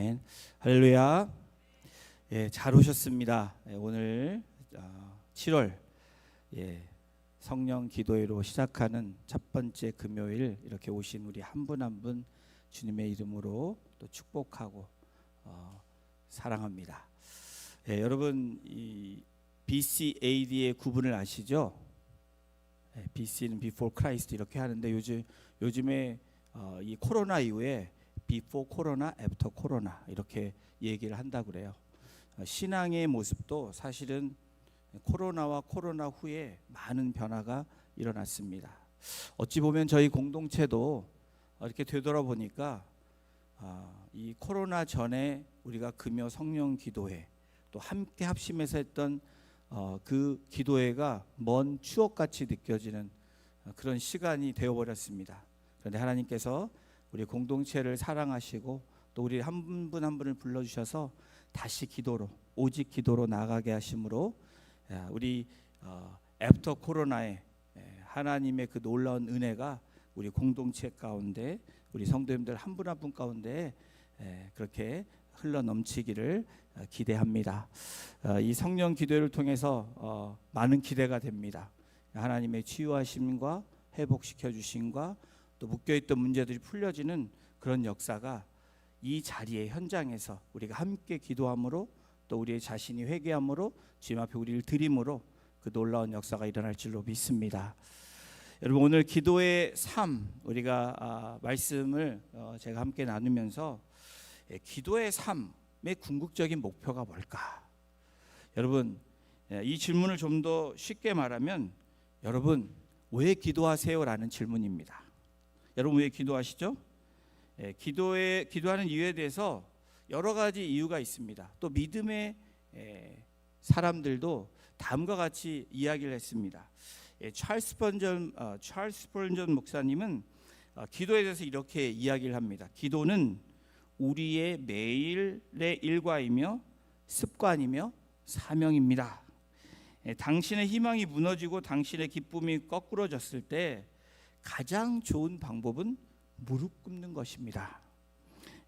아멘. 할렐루야. 예, 잘 오셨습니다. 예, 오늘 어, 7월 예, 성령 기도회로 시작하는 첫 번째 금요일 이렇게 오신 우리 한 분 한 분 주님의 이름으로 또 축복하고 어, 사랑합니다. 예, 여러분 이 BCAD의 구분을 아시죠? 예, BC는 Before Christ 이렇게 하는데 요즘 요즘에 어, 이 코로나 이후에 Before 코로나, After 코로나 이렇게 얘기를 한다 그래요. 어, 신앙의 모습도 사실은 코로나와 코로나 후에 많은 변화가 일어났습니다. 어찌 보면 저희 공동체도 이렇게 되돌아보니까 아, 이 코로나 전에 우리가 금요 성령 기도회 또 함께 합심해서 했던 어, 그 기도회가 먼 추억같이 느껴지는 어, 그런 시간이 되어버렸습니다. 그런데 하나님께서 우리 공동체를 사랑하시고 또 우리 한 분 한 분을 불러주셔서 다시 기도로 오직 기도로 나가게 하심으로 야, 우리 어, 애프터 코로나에 에, 하나님의 그 놀라운 은혜가 우리 공동체 가운데 우리 성도님들 한 분 한 분 가운데 에, 그렇게 흘러 넘치기를 어, 기대합니다. 어, 이 성령 기도를 통해서 어, 많은 기대가 됩니다. 하나님의 치유하심과 회복시켜 주심과 또 묶여 있던 문제들이 풀려지는 그런 역사가 이 자리의 현장에서 우리가 함께 기도함으로 또 우리의 자신이 회개함으로 주님 앞에 우리를 드림으로 그 놀라운 역사가 일어날 줄로 믿습니다. 여러분 오늘 기도의 삶 우리가 아, 말씀을 어, 제가 함께 나누면서 예, 기도의 삶의 궁극적인 목표가 뭘까? 여러분 예, 이 질문을 좀 더 쉽게 말하면 여러분 왜 기도하세요라는 질문입니다. 여러분 왜 기도하시죠? 예, 기도에 기도하는 이유에 대해서 여러 가지 이유가 있습니다. 또 믿음의 예, 사람들도 다음과 같이 이야기를 했습니다. 예, 찰스 번전 어, 찰스 번전 목사님은 어, 기도에 대해서 이렇게 이야기를 합니다. 기도는 우리의 매일의 일과이며 습관이며 사명입니다. 예, 당신의 희망이 무너지고 당신의 기쁨이 거꾸러졌을 때 가장 좋은 방법은 무릎 꿇는 것입니다.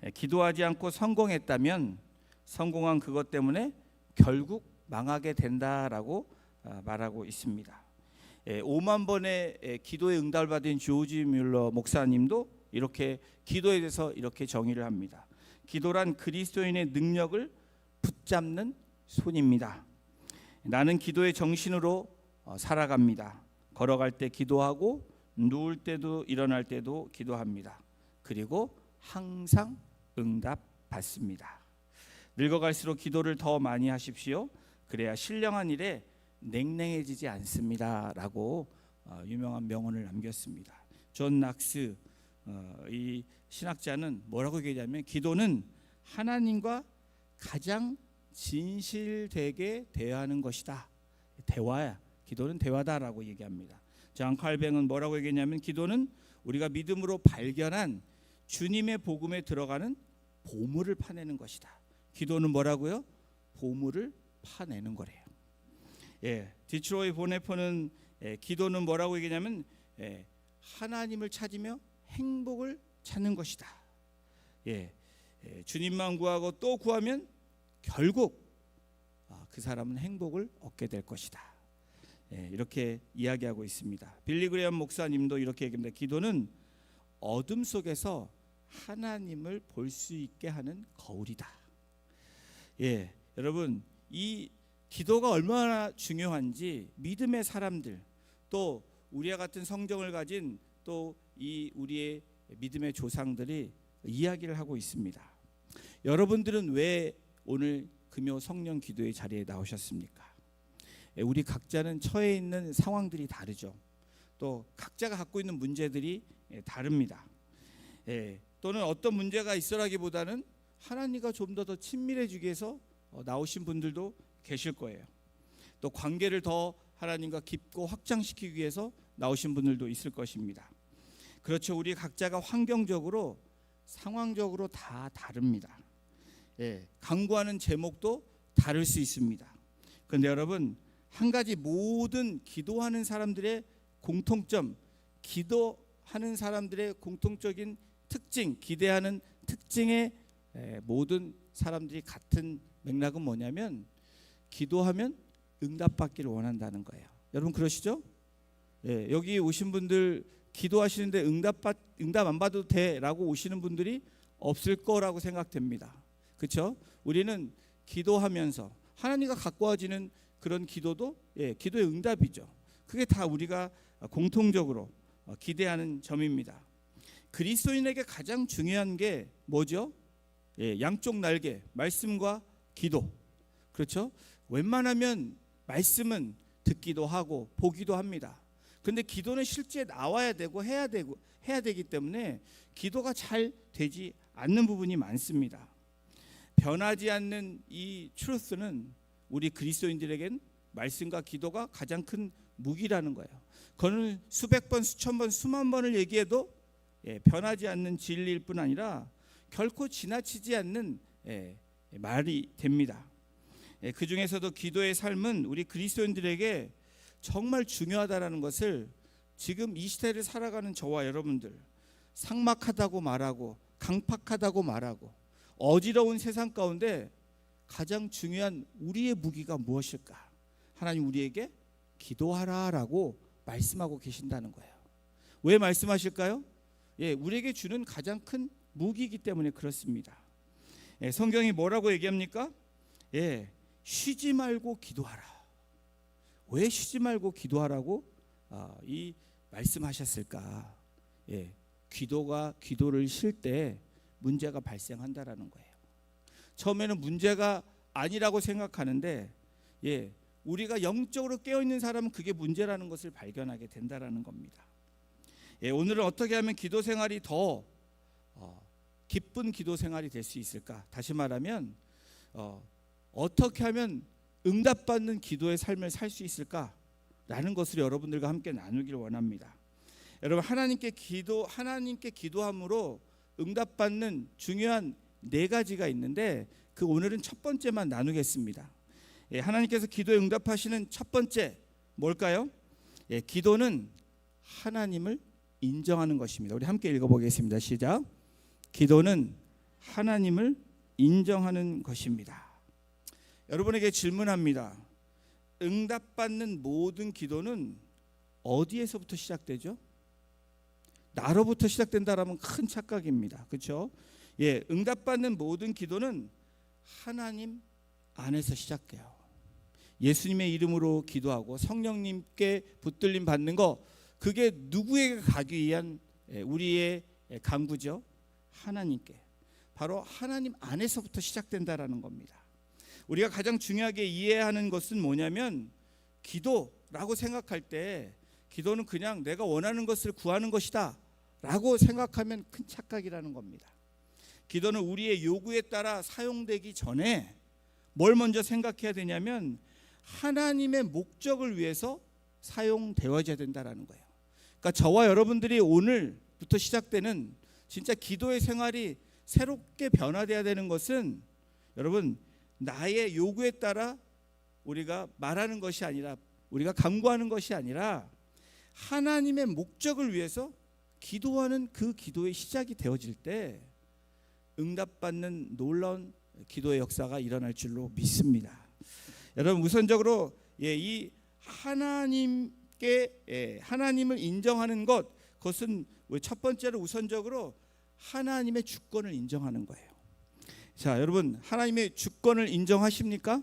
예, 기도하지 않고 성공했다면 성공한 그것 때문에 결국 망하게 된다라고 아, 말하고 있습니다. 5만 번의 예, 기도에 응답을 받은 조지 뮬러 목사님도 이렇게 기도에 대해서 이렇게 정의를 합니다. 기도란 그리스도인의 능력을 붙잡는 손입니다. 나는 기도의 정신으로 어, 살아갑니다. 걸어갈 때 기도하고 누울 때도 일어날 때도 기도합니다. 그리고 항상 응답 받습니다. 늙어갈수록 기도를 더 많이 하십시오. 그래야 신령한 일에 냉랭해지지 않습니다라고 어, 유명한 명언을 남겼습니다. 존 낙스 어, 이 신학자는 뭐라고 얘기하냐면 기도는 하나님과 가장 진실되게 대화하는 것이다. 대화야. 기도는 대화다라고 얘기합니다. 장 칼뱅은 뭐라고 얘기했냐면 기도는 우리가 믿음으로 발견한 주님의 복음에 들어가는 보물을 파내는 것이다. 기도는 뭐라고요? 보물을 파내는 거래요. 예, 디트로이 보네퍼는 예, 기도는 뭐라고 얘기냐면 예, 하나님을 찾으며 행복을 찾는 것이다. 예, 예, 주님만 구하고 또 구하면 결국 아, 그 사람은 행복을 얻게 될 것이다. 예, 이렇게 이야기하고 있습니다. 빌리 그레엄 목사님도 이렇게 얘기합니다. 기도는 어둠 속에서 하나님을 볼 수 있게 하는 거울이다. 예, 여러분 이 기도가 얼마나 중요한지 믿음의 사람들 또 우리와 같은 성정을 가진 또 이 우리의 믿음의 조상들이 이야기를 하고 있습니다. 여러분들은 왜 오늘 금요 성령 기도의 자리에 나오셨습니까? 예, 우리 각자는 처해 있는 상황들이 다르죠. 또 각자가 갖고 있는 문제들이 예, 다릅니다. 예, 또는 어떤 문제가 있어라기보다는 하나님과 좀 더 더 친밀해지기 위해서 어, 나오신 분들도 계실 거예요. 또 관계를 더 하나님과 깊고 확장시키기 위해서 나오신 분들도 있을 것입니다. 그렇죠. 우리 각자가 환경적으로 상황적으로 다 다릅니다. 예, 강구하는 제목도 다를 수 있습니다. 그런데 여러분 한 가지 모든 기도하는 사람들의 공통점, 기도하는 사람들의 공통적인 특징, 기대하는 특징의 에, 모든 사람들이 같은 맥락은 뭐냐면 기도하면 응답받기를 원한다는 거예요. 여러분 그러시죠? 예, 여기 오신 분들 기도하시는데 응답받 응답 안 받아도 돼라고 오시는 분들이 없을 거라고 생각됩니다. 그렇죠? 우리는 기도하면서 하나님과 가까워지는 그런 기도도 예, 기도의 응답이죠. 그게 다 우리가 공통적으로 어, 기대하는 점입니다. 그리스도인에게 가장 중요한 게 뭐죠? 예, 양쪽 날개, 말씀과 기도. 그렇죠? 웬만하면 말씀은 듣기도 하고 보기도 합니다. 근데 기도는 실제 나와야 되고 해야 되고 해야 되기 때문에 기도가 잘 되지 않는 부분이 많습니다. 변하지 않는 이 트루스는 우리 그리스도인들에겐 말씀과 기도가 가장 큰 무기라는 거예요. 그거는 수백 번, 수천 번, 수만 번을 얘기해도 예, 변하지 않는 진리일 뿐 아니라 결코 지나치지 않는 예, 말이 됩니다. 예, 그 중에서도 기도의 삶은 우리 그리스도인들에게 정말 중요하다라는 것을 지금 이 시대를 살아가는 저와 여러분들 상막하다고 말하고 강팍하다고 말하고 어지러운 세상 가운데 가장 중요한 우리의 무기가 무엇일까? 하나님 우리에게 기도하라라고 말씀하고 계신다는 거예요. 왜 말씀하실까요? 예, 우리에게 주는 가장 큰 무기이기 때문에 그렇습니다. 예, 성경이 뭐라고 얘기합니까? 예, 쉬지 말고 기도하라. 왜 쉬지 말고 기도하라고 아, 이 말씀하셨을까? 예, 기도가 기도를 쉴 때 문제가 발생한다라는 거예요. 처음에는 문제가 아니라고 생각하는데 예, 우리가 영적으로 깨어 있는 사람은 그게 문제라는 것을 발견하게 된다라는 겁니다. 예, 오늘은 어떻게 하면 기도 생활이 더 어, 기쁜 기도 생활이 될 수 있을까? 다시 말하면 어, 어떻게 하면 응답받는 기도의 삶을 살 수 있을까라는 것을 여러분들과 함께 나누기를 원합니다. 여러분 하나님께 기도 하나님께 기도함으로 응답받는 중요한 네 가지가 있는데 그 오늘은 첫 번째만 나누겠습니다. 예, 하나님께서 기도에 응답하시는 첫 번째 뭘까요? 예, 기도는 하나님을 인정하는 것입니다. 우리 함께 읽어보겠습니다. 시작. 기도는 하나님을 인정하는 것입니다. 여러분에게 질문합니다. 응답받는 모든 기도는 어디에서부터 시작되죠? 나로부터 시작된다라면 큰 착각입니다. 그렇죠? 예, 응답받는 모든 기도는 하나님 안에서 시작해요. 예수님의 이름으로 기도하고 성령님께 붙들림 받는 거 그게 누구에게 가기 위한 예, 우리의 강구죠? 하나님께. 바로 하나님 안에서부터 시작된다라는 겁니다. 우리가 가장 중요하게 이해하는 것은 뭐냐면 기도라고 생각할 때 기도는 그냥 내가 원하는 것을 구하는 것이다 라고 생각하면 큰 착각이라는 겁니다. 기도는 우리의 요구에 따라 사용되기 전에 뭘 먼저 생각해야 되냐면 하나님의 목적을 위해서 사용되어져야 된다라는 거예요. 그러니까 저와 여러분들이 오늘부터 시작되는 진짜 기도의 생활이 새롭게 변화돼야 되는 것은 여러분 나의 요구에 따라 우리가 말하는 것이 아니라 우리가 강구하는 것이 아니라 하나님의 목적을 위해서 기도하는 그 기도의 시작이 되어질 때 응답받는 놀라운 기도의 역사가 일어날 줄로 믿습니다. 여러분 우선적으로 예, 이 하나님께 예, 하나님을 인정하는 것 그것은 첫 번째로 우선적으로 하나님의 주권을 인정하는 거예요. 자, 여러분 하나님의 주권을 인정하십니까?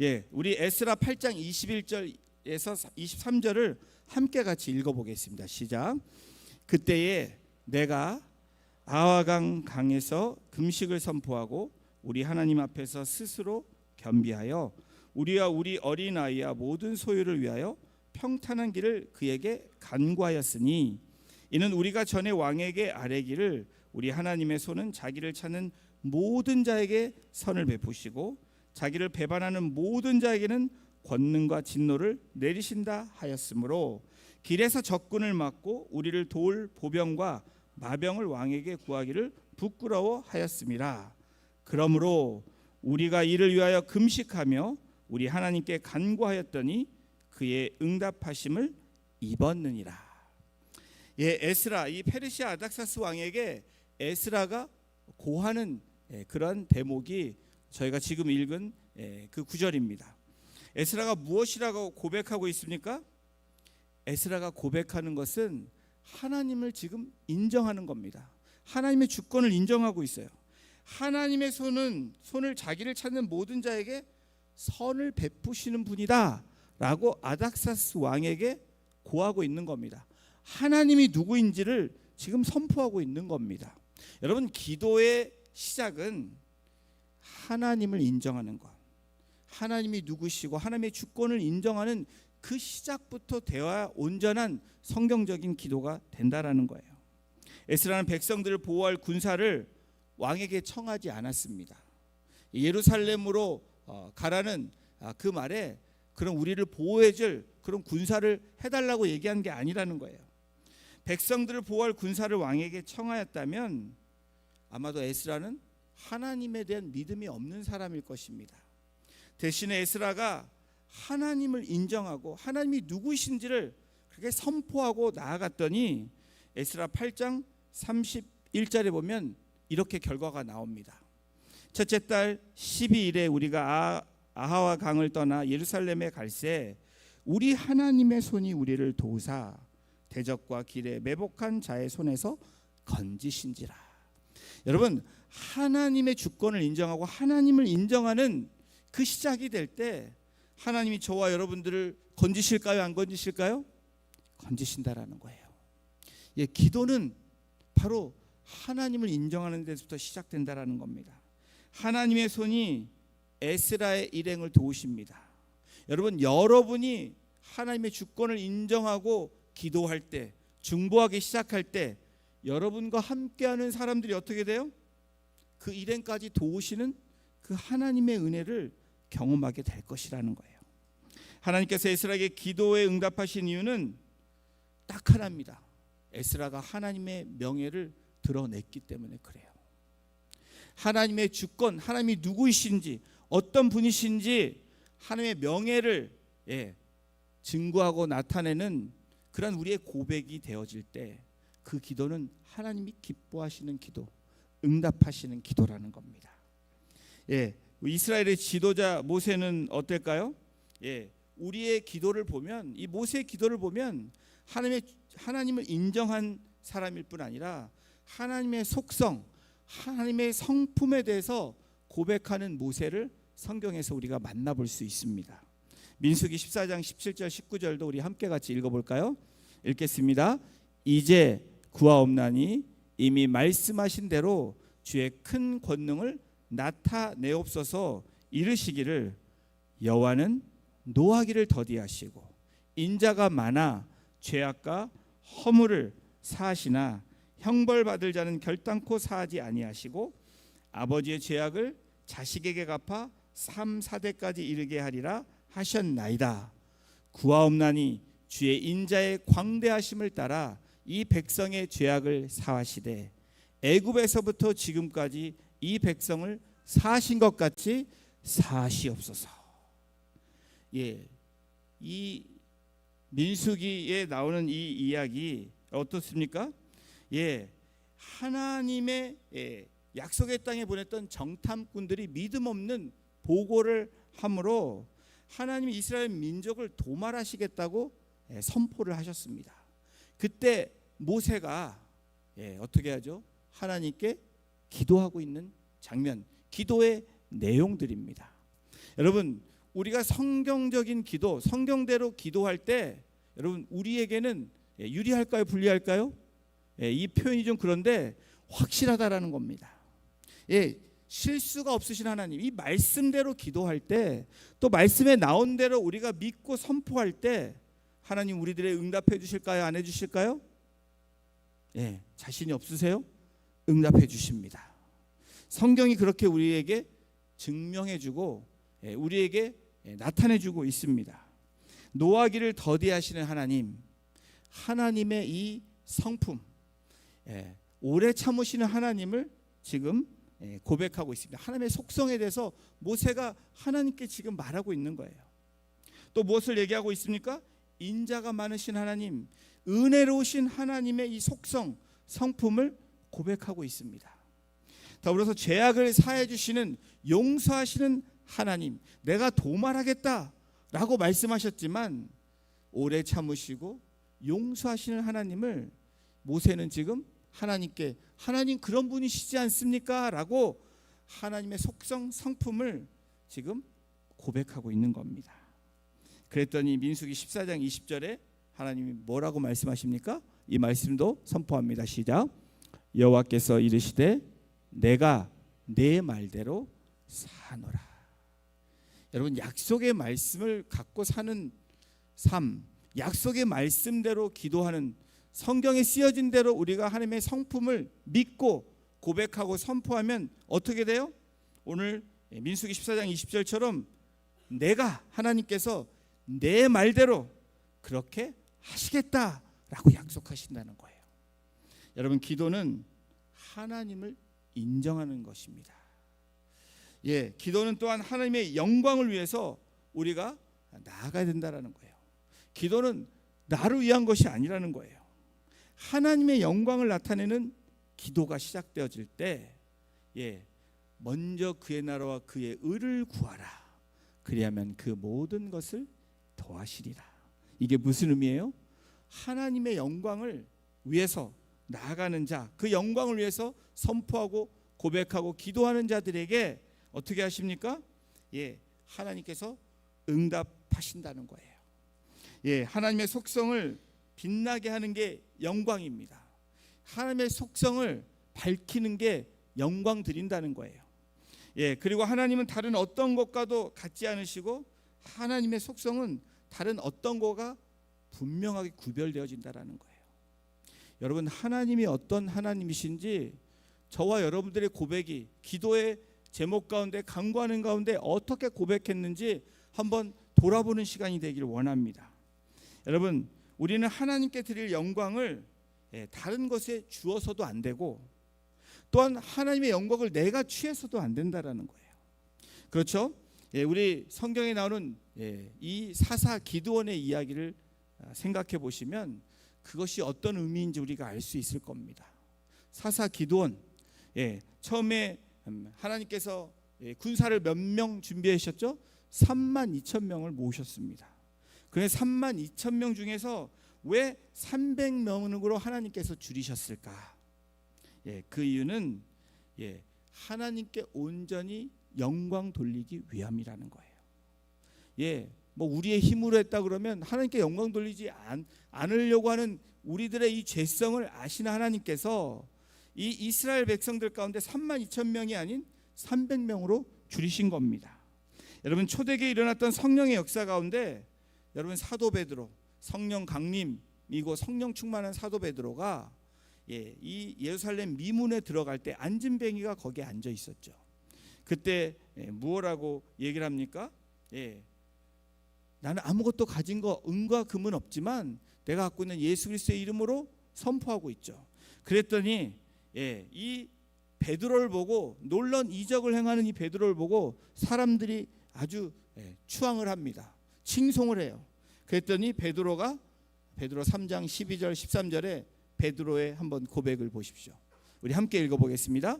예, 우리 에스라 8장 21절에서 23절을 함께 같이 읽어 보겠습니다. 시작. 그때에 내가 아와강 강에서 금식을 선포하고 우리 하나님 앞에서 스스로 겸비하여 우리와 우리 어린 아이와 모든 소유를 위하여 평탄한 길을 그에게 간구하였으니 이는 우리가 전에 왕에게 아뢰기를 우리 하나님의 손은 자기를 찾는 모든 자에게 선을 베푸시고 자기를 배반하는 모든 자에게는 권능과 진노를 내리신다 하였으므로 길에서 적군을 막고 우리를 도울 보병과 마병을 왕에게 구하기를 부끄러워하였음이라. 그러므로 우리가 이를 위하여 금식하며 우리 하나님께 간구하였더니 그의 응답하심을 입었느니라. 예, 에스라 이 페르시아 아닥사스 왕에게 에스라가 고하는 예, 그런 대목이 저희가 지금 읽은 예, 그 구절입니다. 에스라가 무엇이라고 고백하고 있습니까? 에스라가 고백하는 것은 하나님을 지금 인정하는 겁니다. 하나님의 주권을 인정하고 있어요. 하나님의 손은 손을 자기를 찾는 모든 자에게 선을 베푸시는 분이다라고 아닥사스 왕에게 고하고 있는 겁니다. 하나님이 누구인지를 지금 선포하고 있는 겁니다. 여러분 기도의 시작은 하나님을 인정하는 것. 하나님이 누구시고 하나님의 주권을 인정하는 그 시작부터 되어야 온전한 성경적인 기도가 된다라는 거예요. 에스라는 백성들을 보호할 군사를 왕에게 청하지 않았습니다. 예루살렘으로 어, 가라는 아, 그 말에 그런 우리를 보호해줄 그런 군사를 해달라고 얘기한 게 아니라는 거예요. 백성들을 보호할 군사를 왕에게 청하였다면 아마도 에스라는 하나님에 대한 믿음이 없는 사람일 것입니다. 대신에 에스라가 하나님을 인정하고 하나님이 누구이신지를 그렇게 선포하고 나아갔더니 에스라 8장 31절에 보면 이렇게 결과가 나옵니다. 첫째 달 12일에 우리가 아, 아하와 강을 떠나 예루살렘에 갈새 우리 하나님의 손이 우리를 도우사 대적과 길에 매복한 자의 손에서 건지신지라. 여러분 하나님의 주권을 인정하고 하나님을 인정하는 그 시작이 될 때 하나님이 저와 여러분들을 건지실까요? 안 건지실까요? 건지신다라는 거예요. 예, 기도는 바로 하나님을 인정하는 데서부터 시작된다라는 겁니다. 하나님의 손이 에스라의 일행을 도우십니다. 여러분 여러분이 하나님의 주권을 인정하고 기도할 때 중보하기 시작할 때 여러분과 함께하는 사람들이 어떻게 돼요? 그 일행까지 도우시는 그 하나님의 은혜를 경험하게 될 것이라는 거예요. 하나님께서 에스라에게 기도에 응답하신 이유는 딱 하나입니다. 에스라가 하나님의 명예를 드러냈기 때문에 그래요. 하나님의 주권, 하나님이 누구이신지, 어떤 분이신지 하나님의 명예를 예, 증거하고 나타내는 그런 우리의 고백이 되어질 때 그 기도는 하나님이 기뻐하시는 기도, 응답하시는 기도라는 겁니다. 예, 이스라엘의 지도자 모세는 어떨까요? 예, 우리의 기도를 보면 이 모세의 기도를 보면 하나님의 하나님을 인정한 사람일 뿐 아니라 하나님의 속성, 하나님의 성품에 대해서 고백하는 모세를 성경에서 우리가 만나볼 수 있습니다. 민수기 14장 17절 19절도 우리 함께 같이 읽어볼까요? 읽겠습니다. 이제 구하옵나니 이미 말씀하신 대로 주의 큰 권능을 나타내옵소서 이르시기를 여호와는 노하기를 더디하시고 인자가 많아 죄악과 허물을 사하시나 형벌 받을 자는 결단코 사하지 아니하시고 아버지의 죄악을 자식에게 갚아 3, 4대까지 이르게 하리라 하셨나이다. 구하옵나니 주의 인자의 광대하심을 따라 이 백성의 죄악을 사하시되 애굽에서부터 지금까지 이 백성을 사하신 것 같이 사하시옵소서. 예, 이 민수기에 나오는 이 이야기 어떻습니까? 예, 하나님의 예, 약속의 땅에 보냈던 정탐꾼들이 믿음 없는 보고를 함으로 하나님이 이스라엘 민족을 도말하시겠다고 예, 선포를 하셨습니다. 그때 모세가 예, 어떻게 하죠? 하나님께 기도하고 있는 장면, 기도의 내용들입니다. 여러분, 우리가 성경적인 기도, 성경대로 기도할 때 여러분 우리에게는 예, 유리할까요, 불리할까요? 예, 이 표현이 좀 그런데 확실하다라는 겁니다. 예, 실수가 없으신 하나님, 이 말씀대로 기도할 때 또 말씀에 나온 대로 우리가 믿고 선포할 때 하나님 우리들의 응답해 주실까요? 안 해 주실까요? 예, 자신이 없으세요? 응답해 주십니다. 성경이 그렇게 우리에게 증명해 주고 예, 우리에게 예, 나타내 주고 있습니다. 노하기를 더디하시는 하나님, 하나님의 이 성품, 예, 오래 참으시는 하나님을 지금 예, 고백하고 있습니다. 하나님의 속성에 대해서 모세가 하나님께 지금 말하고 있는 거예요. 또 무엇을 얘기하고 있습니까? 인자가 많으신 하나님, 은혜로우신 하나님의 이 속성, 성품을 고백하고 있습니다. 더불어서 죄악을 사해 주시는 용서하시는 하나님, 내가 도말하겠다라고 말씀하셨지만 오래 참으시고 용서하시는 하나님을 모세는 지금 하나님께 하나님 그런 분이시지 않습니까?라고 하나님의 속성 성품을 지금 고백하고 있는 겁니다. 그랬더니 민수기 14장 20절에 하나님이 뭐라고 말씀하십니까? 이 말씀도 선포합니다. 시작. 여호와께서 이르시되 내가 내 말대로 사노라. 여러분 약속의 말씀을 갖고 사는 삶, 약속의 말씀대로 기도하는 성경에 쓰여진 대로 우리가 하나님의 성품을 믿고 고백하고 선포하면 어떻게 돼요? 오늘 민수기 14장 20절처럼 내가 하나님께서 내 말대로 그렇게 하시겠다라고 약속하신다는 거예요. 여러분 기도는 하나님을 인정하는 것입니다. 예, 기도는 또한 하나님의 영광을 위해서 우리가 나아가야 된다라는 거예요. 기도는 나를 위한 것이 아니라는 거예요. 하나님의 영광을 나타내는 기도가 시작되어질 때, 예, 먼저 그의 나라와 그의 의를 구하라. 그리하면 그 모든 것을 더하시리라. 이게 무슨 의미예요? 하나님의 영광을 위해서 나아가는 자, 그 영광을 위해서 선포하고 고백하고 기도하는 자들에게 어떻게 하십니까? 예, 하나님께서 응답하신다는 거예요. 예, 하나님의 속성을 빛나게 하는 게 영광입니다. 하나님의 속성을 밝히는 게 영광 드린다는 거예요. 예, 그리고 하나님은 다른 어떤 것과도 같지 않으시고 하나님의 속성은 다른 어떤 거가 분명하게 구별되어진다라는 거예요. 여러분 하나님이 어떤 하나님이신지 저와 여러분들의 고백이 기도의 제목 가운데 간구하는 가운데 어떻게 고백했는지 한번 돌아보는 시간이 되기를 원합니다. 여러분 우리는 하나님께 드릴 영광을 예, 다른 것에 주어서도 안 되고 또한 하나님의 영광을 내가 취해서도 안 된다라는 거예요. 그렇죠? 예, 우리 성경에 나오는 예, 이 사사 기드원의 이야기를 아, 생각해 보시면 그것이 어떤 의미인지 우리가 알 수 있을 겁니다. 사사 기드원 예, 처음에 음, 하나님께서 예, 군사를 몇 명 준비하셨죠? 3만 2천 명을 모으셨습니다. 그래 3만 2천 명 중에서 왜 300명으로 하나님께서 줄이셨을까? 예, 그 이유는 예, 하나님께 온전히 영광 돌리기 위함이라는 거예요. 예, 뭐 우리의 힘으로 했다 그러면 하나님께 영광 돌리지 않, 않으려고 하는 우리들의 이 죄성을 아시는 하나님께서 이 이스라엘 백성들 가운데 3만 2천 명이 아닌 300명으로 줄이신 겁니다. 여러분 초대기에 일어났던 성령의 역사 가운데 여러분 사도 베드로 성령 강림이고 성령 충만한 사도 베드로가 예, 이 예루살렘 미문에 들어갈 때 안진뱅이가 거기에 앉아 있었죠. 그때 예, 무엇라고 얘기를 합니까? 예, 나는 아무것도 가진 거 은과 금은 없지만 내가 갖고 있는 예수 그리스도의 이름으로 선포하고 있죠. 그랬더니 예, 이 베드로를 보고 놀란 이적을 행하는 이 베드로를 보고 사람들이 아주 예, 추앙을 합니다. 칭송을 해요. 그랬더니 베드로가 베드로 3장 12절 13절에 베드로의 한번 고백을 보십시오. 우리 함께 읽어 보겠습니다.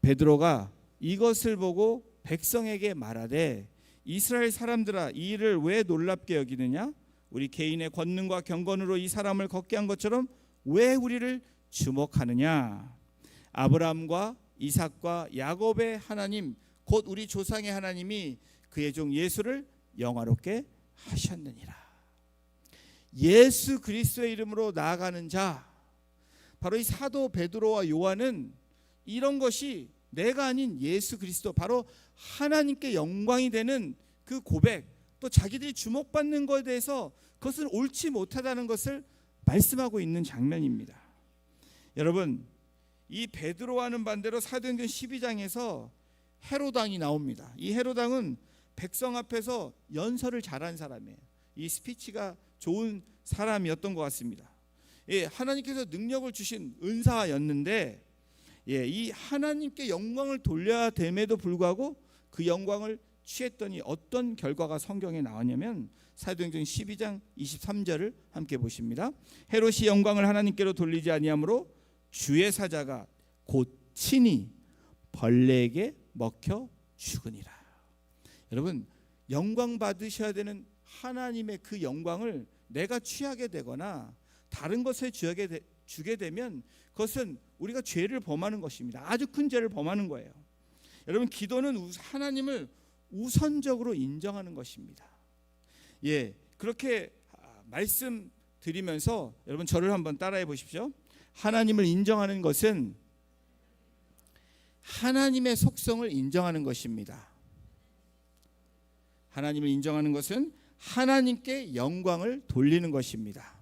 베드로가 이것을 보고 백성에게 말하되 이스라엘 사람들아 이 일을 왜 놀랍게 여기느냐? 우리 개인의 권능과 경건으로 이 사람을 걷게 한 것처럼 왜 우리를 주목하느냐? 아브라함과 이삭과 야곱의 하나님 곧 우리 조상의 하나님이 그의 종 예수를 영화롭게 하셨느니라. 예수 그리스도의 이름으로 나아가는 자 바로 이 사도 베드로와 요한은 이런 것이 내가 아닌 예수 그리스도 바로 하나님께 영광이 되는 그 고백 또 자기들이 주목받는 것에 대해서 그것을 옳지 못하다는 것을 말씀하고 있는 장면입니다. 여러분 이 베드로와는 반대로 사도행전 12장에서 헤로당이 나옵니다. 이 헤로당은 백성 앞에서 연설을 잘한 사람이에요. 이 스피치가 좋은 사람이었던 것 같습니다. 예, 하나님께서 능력을 주신 은사였는데 예, 이 하나님께 영광을 돌려야 됨에도 불구하고 그 영광을 취했더니 어떤 결과가 성경에 나왔냐면 사도행전 12장 23절을 함께 보십니다. 헤롯이 영광을 하나님께로 돌리지 아니하므로 주의 사자가 곧 친히 벌레에게 먹혀 죽으니라. 여러분 영광 받으셔야 되는 하나님의 그 영광을 내가 취하게 되거나 다른 것에 주게, 되면 그것은 우리가 죄를 범하는 것입니다. 아주 큰 죄를 범하는 거예요. 여러분 기도는 우- 하나님을 우선적으로 인정하는 것입니다. 예, 그렇게 아, 말씀 드리면서 여러분 저를 한번 따라해 보십시오. 하나님을 인정하는 것은 하나님의 속성을 인정하는 것입니다. 하나님을 인정하는 것은 하나님께 영광을 돌리는 것입니다.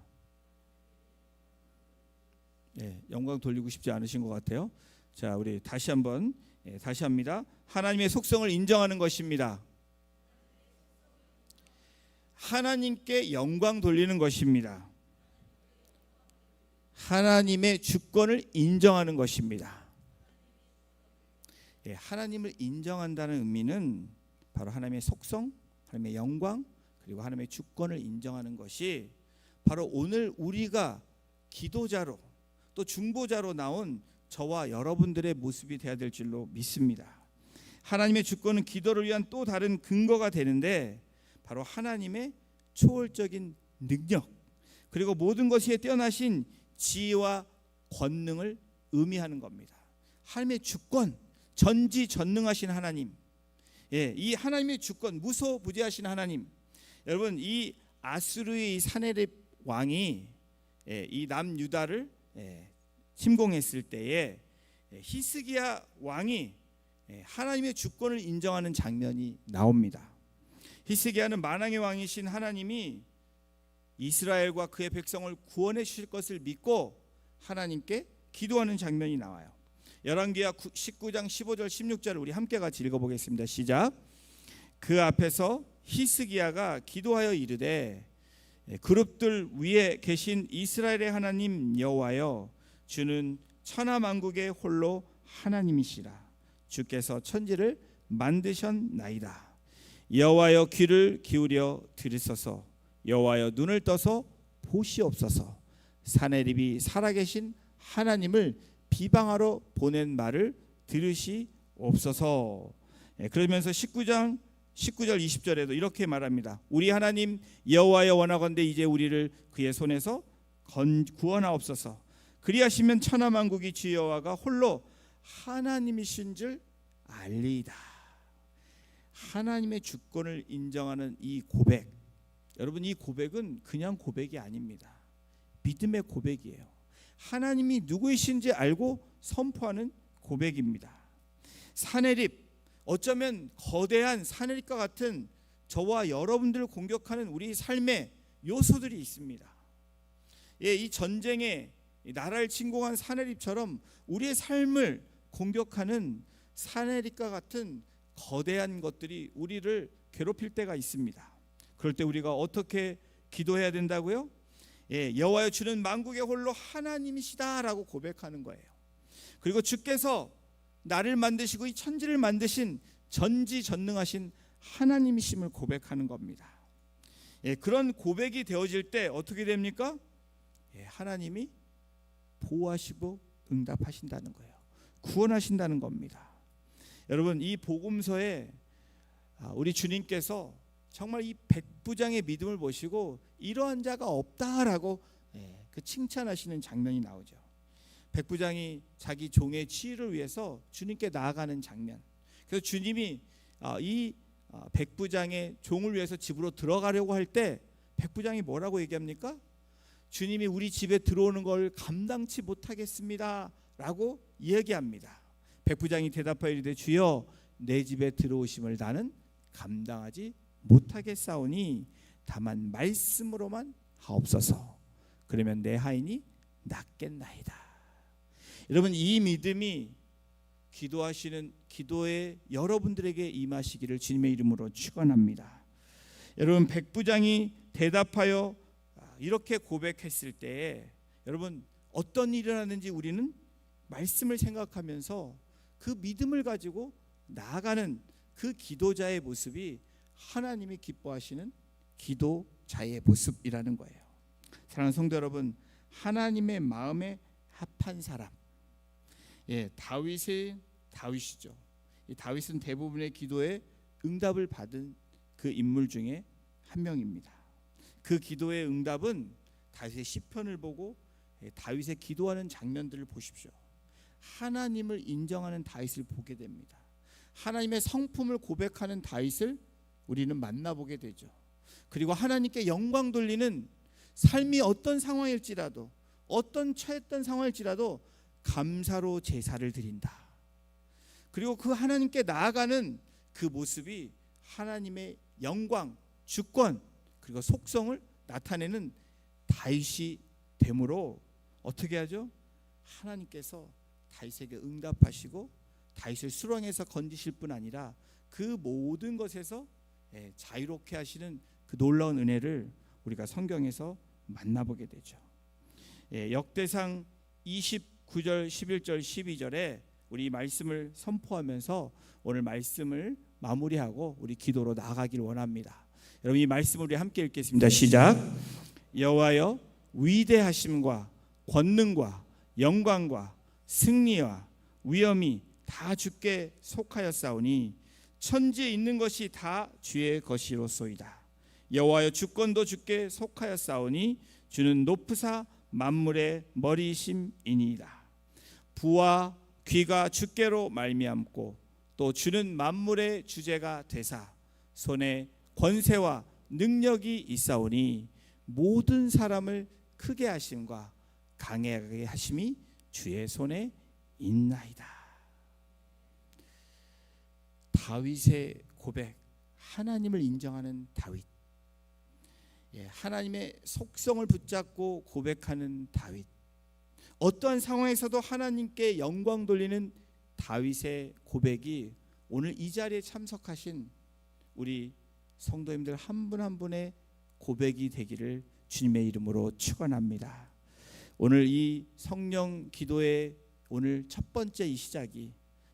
예, 영광 돌리고 싶지 않으신 것 같아요. 자, 우리 다시 한번 예, 다시 합니다. 하나님의 속성을 인정하는 것입니다. 하나님께 영광 돌리는 것입니다. 하나님의 주권을 인정하는 것입니다. 예, 하나님을 인정한다는 의미는 바로 하나님의 속성, 하나님의 영광, 그리고 하나님의 주권을 인정하는 것이 바로 오늘 우리가 기도자로 또 중보자로 나온 저와 여러분들의 모습이 되어야 될 줄로 믿습니다. 하나님의 주권은 기도를 위한 또 다른 근거가 되는데 바로 하나님의 초월적인 능력 그리고 모든 것에 뛰어나신 지혜와 권능을 의미하는 겁니다. 하나님의 주권, 전지전능하신 하나님, 예, 이 하나님의 주권, 무소부지하신 하나님. 여러분 이 아수르의 이 사네립 왕이 예, 이 남 유다를 예, 침공했을 때에 예, 히스기야 왕이 예, 하나님의 주권을 인정하는 장면이 나옵니다. 히스기야는 만왕의 왕이신 하나님이 이스라엘과 그의 백성을 구원해 주실 것을 믿고 하나님께 기도하는 장면이 나와요. 열왕기하 19장 15절 16절을 우리 함께 같이 읽어 보겠습니다. 시작. 그 앞에서 히스기야가 기도하여 이르되 예, 그룹들 위에 계신 이스라엘의 하나님 여호와여 주는 천하 만국의 홀로 하나님이시라. 주께서 천지를 만드셨나이다. 여호와여 귀를 기울여 들으소서. 여호와여 눈을 떠서 보시옵소서. 사내립이 살아계신 하나님을 비방하러 보낸 말을 들으시옵소서. 예, 그러면서 19장 19절 20절에도 이렇게 말합니다. 우리 하나님 여호와여 원하건대 이제 우리를 그의 손에서 건 구원하옵소서. 그리하시면 천하 만국이 주 여호와가 홀로 하나님이신 줄 알리이다. 하나님의 주권을 인정하는 이 고백. 여러분 이 고백은 그냥 고백이 아닙니다. 믿음의 고백이에요. 하나님이 누구이신지 알고 선포하는 고백입니다. 사내립 어쩌면 거대한 사내립과 같은 저와 여러분들을 공격하는 우리 삶의 요소들이 있습니다. 예, 이 전쟁에 이 나라를 침공한 사내립처럼 우리의 삶을 공격하는 사내립과 같은 거대한 것들이 우리를 괴롭힐 때가 있습니다. 그럴 때 우리가 어떻게 기도해야 된다고요? 예, 여호와여 주는 만국의 홀로 하나님이시다라고 고백하는 거예요. 그리고 주께서 나를 만드시고 이 천지를 만드신 전지전능하신 하나님이심을 고백하는 겁니다. 예, 그런 고백이 되어질 때 어떻게 됩니까? 예, 하나님이 보호하시고 응답하신다는 거예요. 구원하신다는 겁니다. 여러분 이 복음서에 아, 우리 주님께서 정말 이 백부장의 믿음을 보시고 이러한 자가 없다라고 예, 그 칭찬하시는 장면이 나오죠. 백부장이 자기 종의 치유를 위해서 주님께 나아가는 장면. 그래서 주님이 아, 이 아, 백부장의 종을 위해서 집으로 들어가려고 할 때 백부장이 뭐라고 얘기합니까? 주님이 우리 집에 들어오는 걸 감당치 못하겠습니다 라고 얘기합니다. 백부장이 대답하여 이르되 주여 내 집에 들어오심을 나는 감당하지 못하겠사오니 다만 말씀으로만 하옵소서. 그러면 내 하인이 낫겠나이다. 여러분 이 믿음이 기도하시는 기도에 여러분들에게 임하시기를 주님의 이름으로 축원합니다. 여러분 백부장이 대답하여 이렇게 고백했을 때 여러분 어떤 일이 일어났는지 우리는 말씀을 생각하면서 그 믿음을 가지고 나아가는 그 기도자의 모습이 하나님이 기뻐하시는 기도자의 모습이라는 거예요. 사랑하는 성도 여러분, 하나님의 마음에 합한 사람. 예, 다윗의 다윗이죠. 이 다윗은 대부분의 기도에 응답을 받은 그 인물 중에 한 명입니다. 그 기도의 응답은 다윗의 시편을 보고 예, 다윗의 기도하는 장면들을 보십시오. 하나님을 인정하는 다윗을 보게 됩니다. 하나님의 성품을 고백하는 다윗을 우리는 만나보게 되죠. 그리고 하나님께 영광 돌리는 삶이 어떤 상황일지라도 어떤 처했던 상황일지라도 감사로 제사를 드린다. 그리고 그 하나님께 나아가는 그 모습이 하나님의 영광, 주권 그리고 속성을 나타내는 다윗이 되므로 어떻게 하죠? 하나님께서 다윗에게 응답하시고 다윗을 수렁에서 건지실 뿐 아니라 그 모든 것에서 예, 자유롭게 하시는 그 놀라운 은혜를 우리가 성경에서 만나보게 되죠. 예, 역대상 29절, 11절, 12절에 우리 이 말씀을 선포하면서 오늘 말씀을 마무리하고 우리 기도로 나아가길 원합니다. 여러분 이 말씀을 우리 함께 읽겠습니다. 시작. 여호와여 위대하심과 권능과 영광과 승리와 위엄이 다 주께 속하였사오니 천지에 있는 것이 다 주의 것이로소이다. 여호와여 주권도 주께 속하였사오니 주는 높으사 만물의 머리심이니이다. 부와 귀가 주께로 말미암고 또 주는 만물의 주제가 되사 손에 권세와 능력이 있사오니 모든 사람을 크게 하심과 강하게 하심이 주의 손에 있나이다. 다윗의 고백, 하나님을 인정하는 다윗. 예, 하나님의 속성을 붙잡고 고백하는 다윗. 어떠한 상황에서도 하나님께 영광 돌리는 다윗의 고백이 오늘 이 자리에 참석하신 우리 성도님들 한분한 분의 고백이 되기를 주님의 이름으로 축원합니다. 오늘 이 성령 기도의 오늘 첫 번째 이 시작이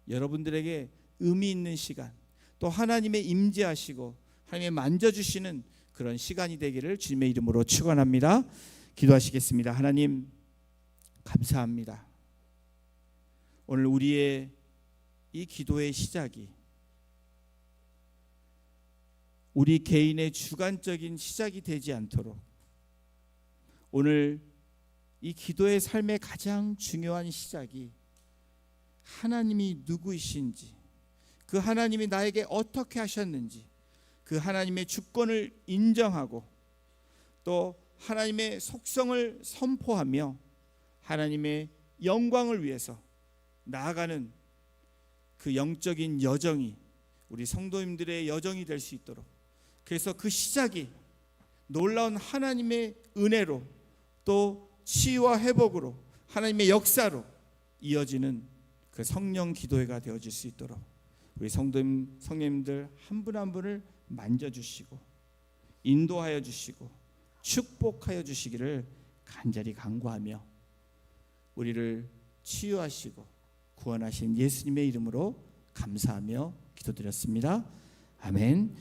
여러분들에게 의미 있는 시간, 또 하나님의 임재하시고 하나님의 만져 주시는 그런 시간이 되기를 주님의 이름으로 축원합니다. 기도하시겠습니다. 하나님 감사합니다. 오늘 우리의 이 기도의 시작이 우리 개인의 주관적인 시작이 되지 않도록 오늘 이 기도의 삶의 가장 중요한 시작이 하나님이 누구이신지 그 하나님이 나에게 어떻게 하셨는지 그 하나님의 주권을 인정하고 또 하나님의 속성을 선포하며 하나님의 영광을 위해서 나아가는 그 영적인 여정이 우리 성도님들의 여정이 될 수 있도록 그래서 그 시작이 놀라운 하나님의 은혜로 또 치유와 회복으로 하나님의 역사로 이어지는 그 성령 기도회가 되어질 수 있도록 우리 성도님 성님들 한 분 한 분을 만져 주시고 인도하여 주시고 축복하여 주시기를 간절히 간구하며 우리를 치유하시고 구원하신 예수님의 이름으로 감사하며 기도드렸습니다. 아멘.